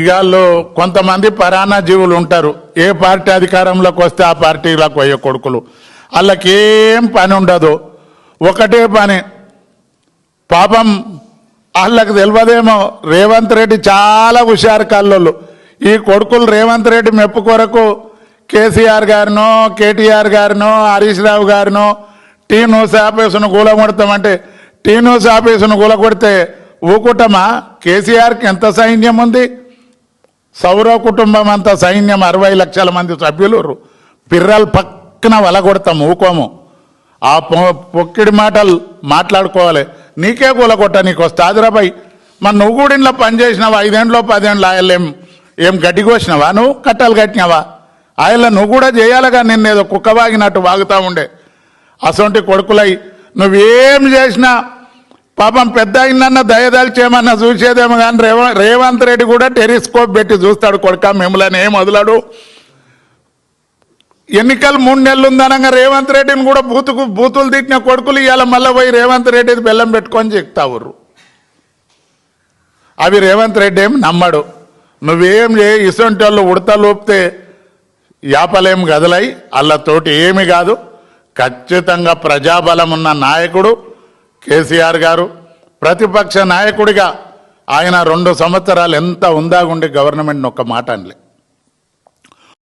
ఇగాళ్ళు కొంతమంది పరాణా జీవులు ఉంటారు. ఏ పార్టీ అధికారంలోకి వస్తే ఆ పార్టీలకు పోయే కొడుకులు. వాళ్ళకేం పని ఉండదు. ఒకటే పని. పాపం వాళ్ళకి తెలియదేమో రేవంత్ రెడ్డి చాలా హుషారు కళ్ళు ఈ కొడుకులు రేవంత్ రెడ్డి మెప్పు కొరకు కేసీఆర్ గారినో కేటీఆర్ గారినో హరీష్ రావు గారినో టీ న్యూస్ ఆఫీసును కూలగొడతామంటే టీ న్యూస్ ఆఫీసును కూలగొడితే ఊకుటమా? కేసీఆర్కి ఎంత సైన్యం ఉంది? సౌర కుటుంబం అంతా సైన్యం అరవై లక్షల మంది సభ్యులు పిర్రలు పక్కన వలగొడతాం ఊకోము ఆ పొక్కిడి మాటలు మాట్లాడుకోవాలి. నీకే కూలగొట్ట నీకు వస్తాదిరాబాయ్ మరి నువ్వు కూడా ఇంట్లో పని చేసినావా? ఐదేండ్లో పదేండ్లు ఆయలు ఏం ఏం గడ్డి కోసినావా? నువ్వు కట్టలు కట్టినావా? ఆయల నువ్వు కూడా చేయాలిగా నిన్నేదో కుక్క వాగినట్టు వాగుతా ఉండే. అసొంటి కొడుకులై నువ్వేం చేసినా పాపం పెద్ద అయిందన్న దయదలిచేమన్నా చూసేదేమో కానీ రేవ రేవంత్ రెడ్డి కూడా టెలిస్కోప్ పెట్టి చూస్తాడు కొడుక మిమ్మల్ని ఏం వదలడు. ఎన్నికలు మూడు నెలలు ఉందనగా రేవంత్ రెడ్డిని కూడా బూతుకు బూతులు తిట్టిన కొడుకులు ఇవాళ మళ్ళీ పోయి రేవంత్ రెడ్డిది బెల్లం పెట్టుకొని చెప్తావుర్రు అవి రేవంత్ రెడ్డి ఏం నమ్మడు. నువ్వేం చే ఇసొంటి వాళ్ళు ఉడత లోపితే యాపలేం గదలై అల్లతోటి ఏమి కాదు. ఖచ్చితంగా ప్రజాబలం ఉన్న నాయకుడు. కేసీఆర్ గారు ప్రతిపక్ష నాయకుడిగా ఆయన రెండు సంవత్సరాలు ఎంత ఉందాగుండి గవర్నమెంట్ ఒక్క మాట అనలే.